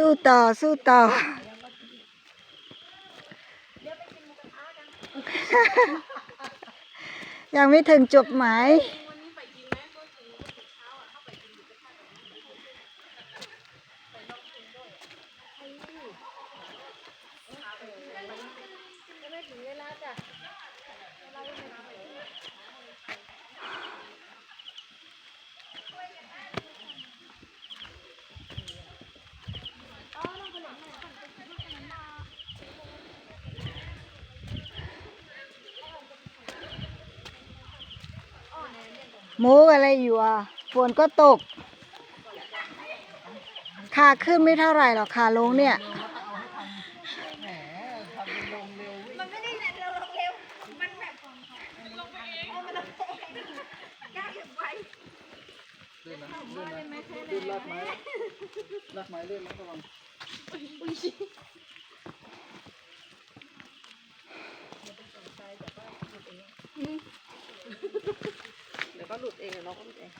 สู้ต่อ สู้ต่อ ยังไม่ถึงจบหมายโม้ หมูอะไรอยู่อะฝนก็ตกขาขึ้นไม่เท่าไหร่หรอกขาลงเนี่ยลื่นลากไม้ลากไม้เลื่นนะระวัง เดี๋ยวก็หลุดเองเดี๋ยวน้องก็หลุดเอง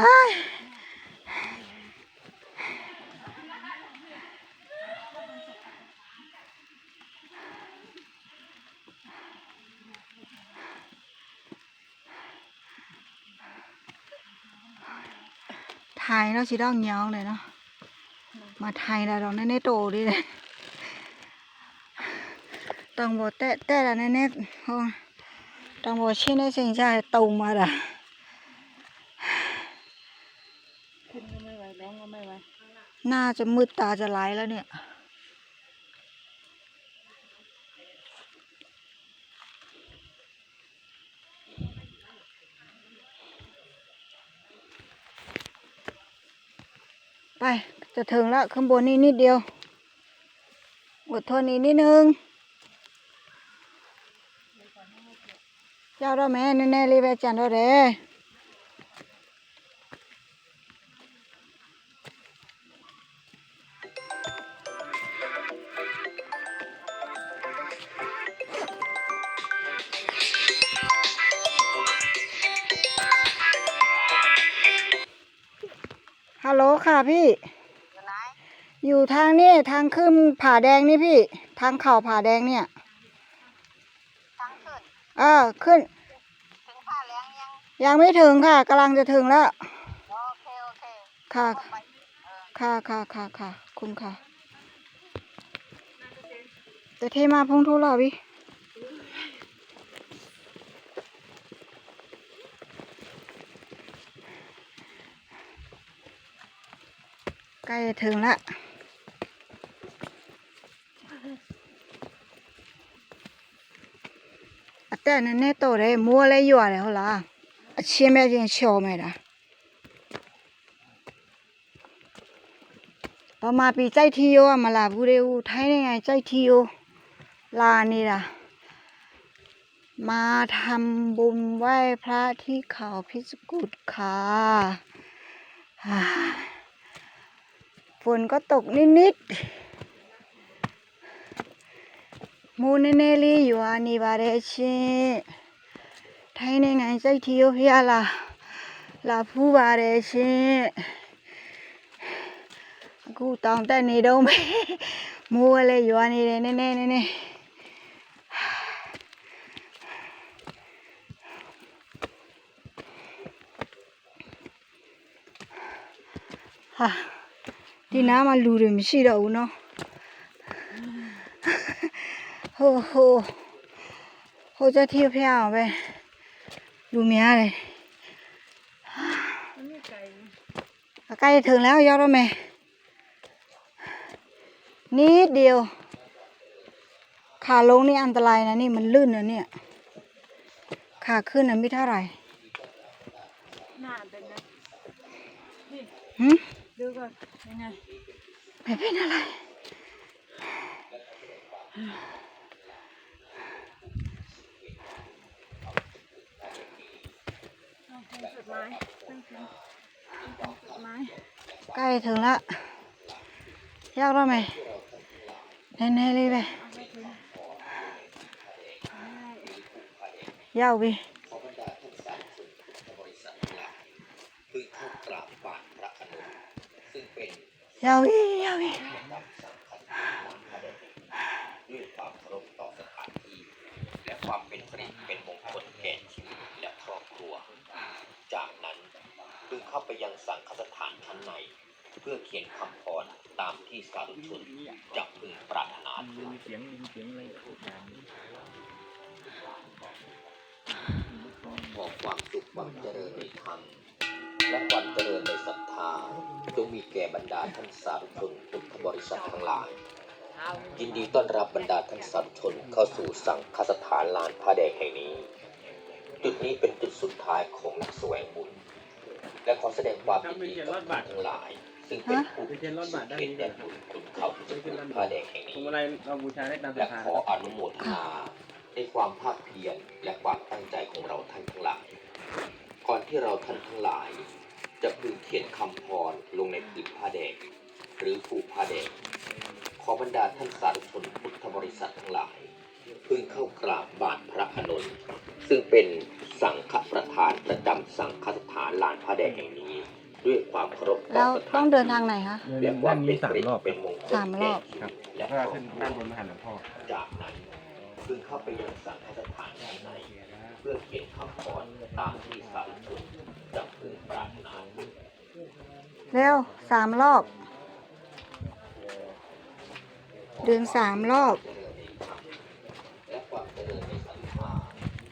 อ้ายไทยเนาะชิดองยองเลยเนาะมาไทยแล้วเราแน่ๆโตดิเลยต้องบอกแต่แต่ละแน่ๆโอ้ต้องบอกชิ้นได้สิ่งใช่ตรงมาด่ะขึ้นก็ไม่ไหวร้องก็ไม่ไหวหน้าจะมืดตาจะไหลแล้วเนี่ย ไปจะถึงแล้วข้างบนนี่นิดเดียวอดทนอีกนิดนึงเจ้าเราแม่แน่ๆรีบไปจันเราเด้ โหลค่ะพี่อยู่ทางนี่ทางขึ้นผาแดงนี่พี่ ทางเข่าผาแดงเนี่ย ทางขึ้น เออขึ้น ถึงผ้าแรงยัง ยังไม่ถึงค่ะกำลังจะถึงแล้ว โอเคโอเค ค่ะไปเออค่ะค่ะค่ะค่ะคุณค่ะจะเทมาพงทุลาวิ ใกล้จะถึงละအတက်နဲ့နဲ့တော့တယ်မိုးလည်းရွရတယ်ဟုတ်လားအချင်းပဲချင်းချော်မယ်တာဗမာပြည်ကြိုက်ထီရောကမလာဘူးတဲ့ဦးထိုင်းနိုင်ငံကြိုက်ထီရောလာနေတာมาทำบุญไหว้พระที่เขาพิสกุฎค่ะฮ่า ฝนก็ตกนิดๆมูเนเนลีอยู่อันิบาเรชีไทยในไงใจเที่ยวพิยาลาลาผู้บาเรชีกูตองแต่นี่ดงไปมูอะไรอยู่อันนี้เนเน่เนเน啊。 ဒီနားမှာလူတွေမရှိတော့ဘူးเนาะ ဟိုဟိုဟိုจะเที่ยวဖျားအောင်ပဲလူများတယ် มันไม่ไกลนะ အကိုက်ถึงแล้วရောက်တော့မယ်นิดเดียว ขาลงนี่อันตรายนะนี่มันลื่นนะเนี่ย ขาขึ้นน่ะไม่เท่าไหร่ หน้าเป็นนะ หึ ดูก่อนยังไงไม่เป็นอะไรจุดไม้จุดไม้ใกล้ถึงละยากแล้วไหมแน่ๆเลยไปยาวไป ยาววิยาววิด้วยความเคารพต่อสถานที่และความเป็นสิริเป็นมงคลแก่ชีวิตและครอบครัว จากนั้นพึงเข้าไปยังสังฆสถานชั้นใน เพื่อเขียนคำพรตามที่สาธุชนจะพึงปรารถนาถึงเสียงมีเสียงอะไรพูดตามขอความสุขความเจริญในธรรม และความเจริญในศรัทธาจงมีแก่บรรดาท่านสาธุชนพุทธบริษัททั้งหลาย ยินดีต้อนรับบรรดาท่านสาธุชนเข้าสู่สังฆสถานลานพระแดงแห่งนี้ จุดนี้เป็นจุดสุดท้ายของนักแสวงบุญ และขอแสดงความยินดีกับท่านทั้งหลาย ซึ่งเป็นผู้ที่สุดเขตแดนบุญคุณเขาที่จะเป็นพระแดงแห่งพวงนี้มาลัยเราบูชาได้ตามศรัและทธาขออนุโมทนาในความภาคเพียรและความตั้งใจของเราท่านทั้งหลาย ก่อนที่เราท่านทั้งหลาย จะพึงเขียนคำพรลงในผืนผ้าแดง หรือผูกผ้าแดง ขอบรรดาท่านสาธุชนพุทธบริษัททั้งหลาย พึงเข้ากราบบาทพระอานนท์ซึ่งเป็นสังฆประธานประจำสังฆสถานลานผ้าแดงแห่งนี้ ด้วยความเคารพต่เราอสถาต้องนเดินทางไหนคะและความเป็นสิริด้านนี้สามรอบเป็นมงคลสามรอบ แก่ชีวิตและแล้วคก็รอบขึ้นครัด้านวบนมหาหลวงพ่อ จากนั้นพึงเข้าไปยังสังฆสถานชั้นใน เพื่อเขียนคำพรตามที่สาธุชนจะพึงปรารถนาเร็วสามรอบ ดึงสามรอบ ชั้นสุดท้ายเจริญในศรัทธา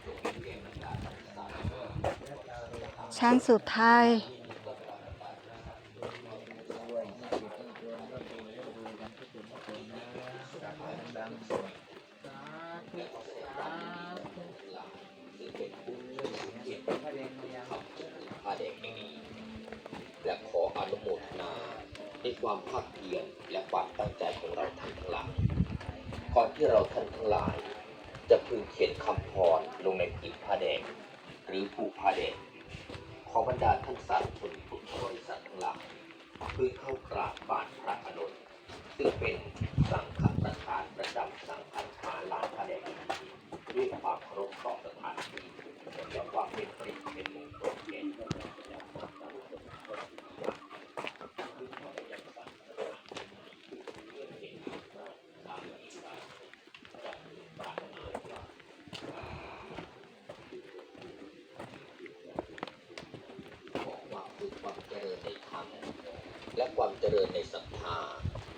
จงมีแก่บรรดาท่านสาธุชน ชั้นสุดท้าย พระเดชแห่งนี้ และขออนุโมทนาใน ความภาคเพียรและความตั้งใจของเราท่านทั้งหลายก่อนที่เราท่านทั้งหลาย จะพึงเขียนคำพรลงในผืนผ้าแดง หรือผูกผ้าแดง ขอบรรดาท่านสาธุชนพุทธบริษัททั้งหลายพึงเข้ากราบบาทพระอนุนซึ่งเป็นสังฆประธานประจำสังฆทานลานผ้าแดงด้วยความเคารพต่อสถานที่และความเป็นสิริเป็นมงคลแก่ชีวิตและครอบครัว ขอความสุขความเจ รม และความเจริญในศรัทธา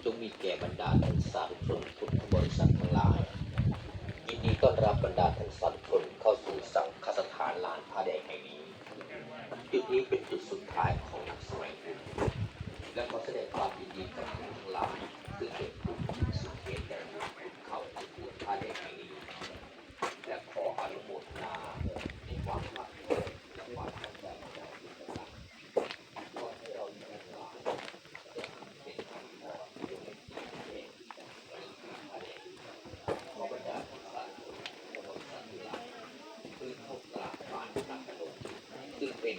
จงมีแก่บรรดาท่านสาธุชนพุทธบริษัททั้งหลาย ยินดีต้อนรับบรรดาท่านสาธุชนเข้าสู่สังฆสถานลานพระแดงแห่งนี้ จุดนี้เป็นจุดสุดท้ายของนักแสวงบุญและขอแสดงความยินดีกับท่านทั้งหลายซึ่งเป็นผู้ที่สุดเขตแดนบุญคุณเขาที่บวชผ้าแดงแห่งนี้ และขออนุโมทนาในความภาคเพียรและความตั้งใจของเราทุกท่านก่อนที่เราจะทั้งหลายจะเป็นคำขอที่ไม่เพียงขอบรรดาท่านสาธุชนผู้บริสุทธิ์ทั้งหลายเพื่อเข้ากราบไหว้พระอนุนซึ่งเป็น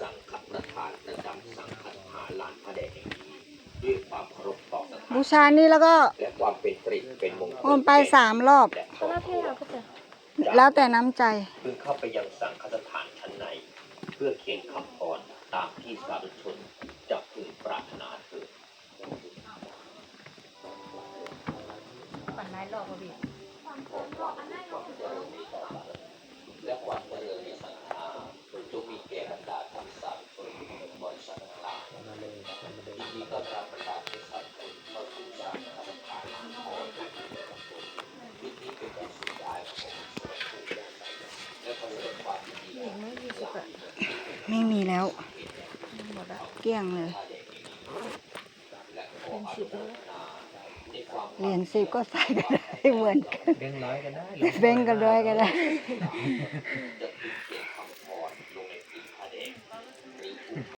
สังฆประธานประจำสังฆทานลานพระแดงแห่งนี้ด้วยความเคารพต่อสถานบูชานี่แล้วก็และความเป็นสิริเป็นมงคลโอนไปสามรอบ และครอบครัวแล้วแต่น้ำใจพึงเข้าไปยังสังฆสถานชั้นใน เพื่อเขียนคำพรตามที่สาธุชนจะพึงปรารถนาเถิด ปั่นไม้หลอกมาบี ไม่มีแล้วเกลี้ยงเลยในความเหรียญสิบก็ใส่ก็ได้เหมือนกันเลี้ยงร้อยกันได้แบ่งกันด้วยก็ได้จะพึง